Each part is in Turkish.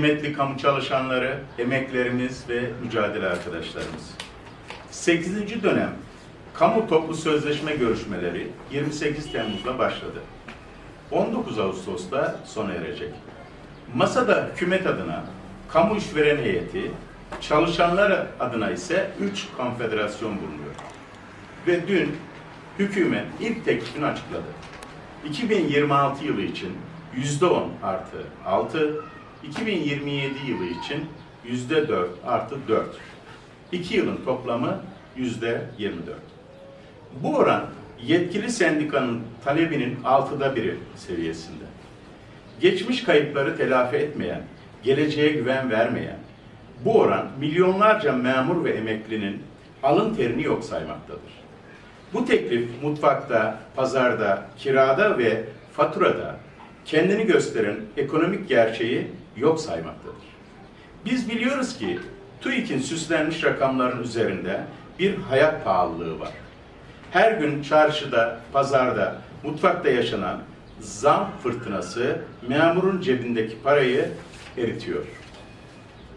Kıymetli kamu çalışanları, emeklerimiz ve mücadele arkadaşlarımız. 8. dönem kamu toplu sözleşme görüşmeleri 28 Temmuz'da başladı. 19 Ağustos'ta sona erecek. Masada hükümet adına kamu işveren heyeti, çalışanlar adına ise 3 konfederasyon bulunuyor. Ve dün hükümet ilk teklifini açıkladı. 2026 yılı için %10 artı 6, 2027 yılı için %4 artı 4. 2 yılın toplamı %24. Bu oran yetkili sendikanın talebinin altıda biri seviyesinde. Geçmiş kayıpları telafi etmeyen, geleceğe güven vermeyen, bu oran milyonlarca memur ve emeklinin alın terini yok saymaktadır. Bu teklif mutfakta, pazarda, kirada ve faturada kendini gösteren ekonomik gerçeği yok saymaktadır. Biz biliyoruz ki TÜİK'in süslenmiş rakamların üzerinde bir hayat pahalılığı var. Her gün çarşıda, pazarda, mutfakta yaşanan zam fırtınası memurun cebindeki parayı eritiyor.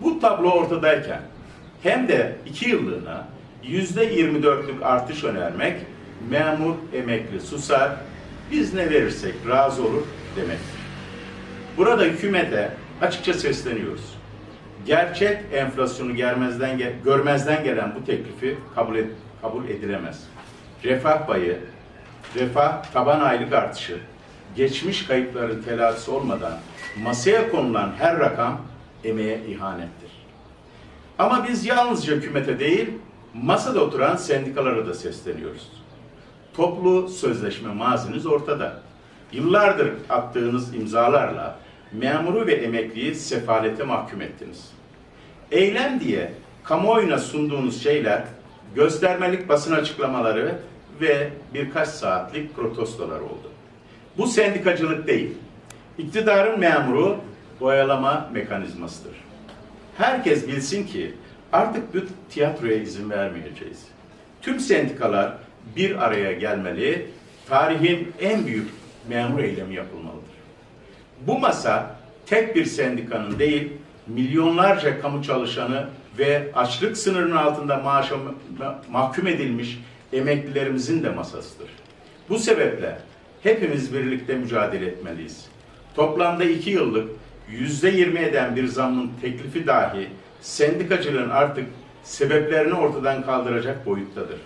Bu tablo ortadayken hem de iki yıllığına yüzde 24'lük artış önermek memur emekli susar, biz ne verirsek razı olur demektir. Burada hükümete açıkça sesleniyoruz. Gerçek enflasyonu görmezden, gel- görmezden gelen bu teklifi kabul, et- kabul edilemez. Refah payı, refah taban aylık artışı, geçmiş kayıpların telafisi olmadan masaya konulan her rakam emeğe ihanettir. Ama biz yalnızca hükümete değil, masada oturan sendikalara da sesleniyoruz. Toplu sözleşme maziniz ortada. Yıllardır attığınız imzalarla memuru ve emekliyi sefalete mahkum ettiniz. Eylem diye kamuoyuna sunduğunuz şeyler göstermelik basın açıklamaları ve birkaç saatlik protestolar oldu. Bu sendikacılık değil, iktidarın memuru oyalama mekanizmasıdır. Herkes bilsin ki artık bu tiyatroya izin vermeyeceğiz. Tüm sendikalar bir araya gelmeli, tarihin en büyük memur eylemi yapılmalıdır. Bu masa tek bir sendikanın değil, milyonlarca kamu çalışanı ve açlık sınırının altında maaşa ma- mahkum edilmiş emeklilerimizin de masasıdır. Bu sebeple hepimiz birlikte mücadele etmeliyiz. Toplamda iki yıllık yüzde yirmi eden bir zammın teklifi dahi sendikacılığın artık sebeplerini ortadan kaldıracak boyuttadır.